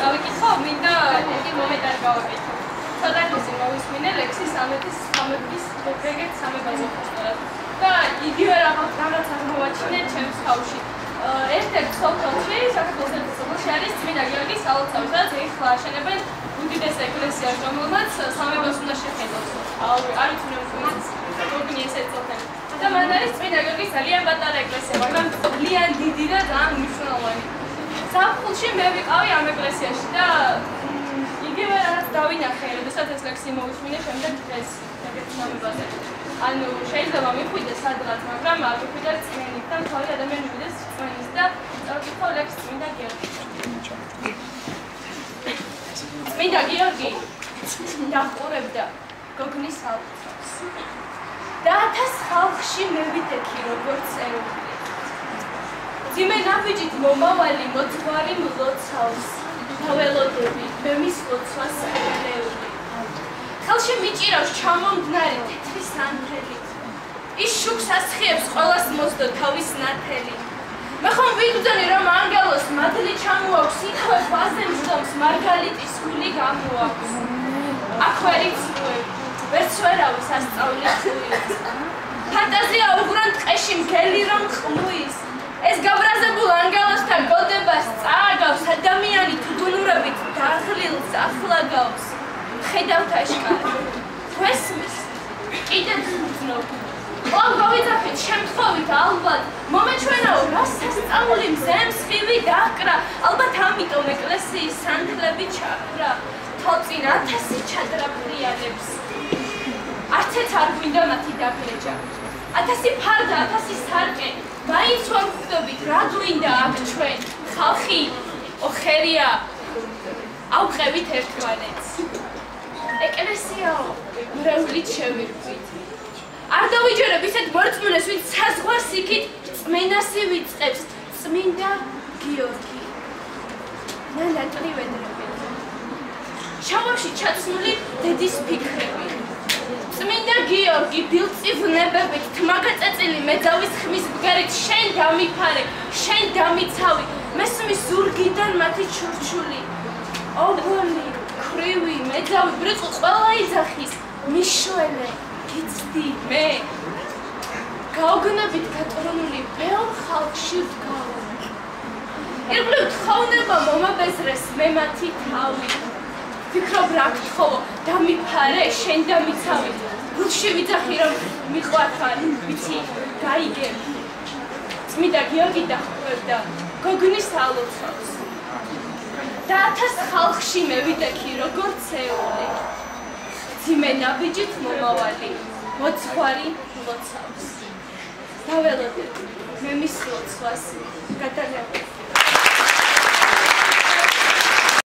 წავიკითხო, მინდა ერთი მომენტი გავაკეთო. სადაც მოვისმინე ლექსის ამეთის სამების ეგეთ სამებაზე ხოსტად. და იგივე რაღაც რაღაცას მოვაჩინე ჩემს თავში. ერთ-ერთ სოფელში, საქართველოს ერთ სოფელში არის წმინდა გიორგის საოცარი, სადაც ეხლა აშენებენ უდიდეს ეკლესიას, რომელმაც სამებას უნდა შეხედოს. არის უნივერსიტეტის გოგნი ესე წოთენ. და მან არის წმინდა გიორგის ძალიან პატარა ეკლესია, მაგრამ ძალიან დიდი და ძალიან მნიშვნელოვანი. საფულში მე ვიყავი ამ ეკლესიაში და იგივე რაღაც დავინახე, როდესაც ეს ლექსი მოვისმინე შემდეგ დღეს ეგეთ სამებაზე. ანუ შეიძლება მიხვიდე სადღაც, მაგრამ არ მიხვიდე წმენით და თავი ადამიანი მიხვიდეს წმენის და წავიკითხო ლექსს წმინდა გიორგი. წმინდა გიორგი დახურებდა გოგნის ალთავს. და ათას ხალხში მევიდექი როგორც ეროვნული. ძიმე ნაბიჯით მომავალი მოძღვარი მლოცავს. დაველოდები მე მის ლოცვას ელეული. ხელში მიჭირავს ჩამომდნარი თეთრი სანთელი. ის შუქს ასხიებს ყოველას მოსდო თავის ნათელი. მე ხომ ვიგრძნი რომ ანგელოს მადლი ჩამოაქვს იქ ვაზე მზდომს მარგალიტის გული გამოაქვს. აქვერი ცუები ვერც ვერავის ასწავლი ხუის. ფანტაზია უგრან ტყეში მგელი რომ ყმუის. ეს გაბრაზებულ ანგელოსთან გოდებას წააგავს ადამიანი თუნურებით დაღლილს ახლაგავს. ხედავთ აშკარად. ქვესმის კიდე ძნობ. ომ გავიძახეთ შემთხვევით ალბათ მომეჩვენაო რა სასწაული მზემსხივი დაკრა ალბათ ამიტომ ეკლესიის სანთლები ჩაკრა თოწინ ათასი ჩადრაფრიანებს არცეთ არ გვინდა მათი დაგლეჯა. ათასი ფარდა, ათასი სარკე, მაინც ვარ ხვდებით, რა გვინდა აქ ჩვენ, ხალხი, ოხერია, ავყევით ერთმანეთს. ეკლესიაო, მრევლით შევირგვით. არ დავიჯერებ ისეთ მორწმუნეს, ვინც საზღვარს იქით წმენასი ვიწყებს, წმინდა გიორგი. ნანა ტრივედრები. შავაში ჩაცმული დედის ფიქრები. გიორგი დილწივნებებით თმაგაწაწილი მეძავის ხმის ბგერით შენ დამიფარე შენ დამიცავი მესმის ზურგიდან მათი ჩურჩული. ოგონი ქრივი მეძავი ბრიწყო ყველა იძახის. მიშველე გიცდი მე. გაოგნებით გატრონული ბევრ ხალხში ვდგავ ირგვლივ თხოვნება მომაბეზრეს მე მათი თავი ფიქრობ რა გთხოვო დამიფარე შენ დამიცავი გულში ვიძახი რომ მიყვარხარ ვიცი გაიგე. წმიდა გიორგი დახვევდა გოგნის ალოცავს. და ათას ხალხში მევიდექი როგორც ეული ძიმე ნაბიჯით მომავალი მოცხარი ლოცავს. დაველოდე მე მის ლოცვას გადაგებო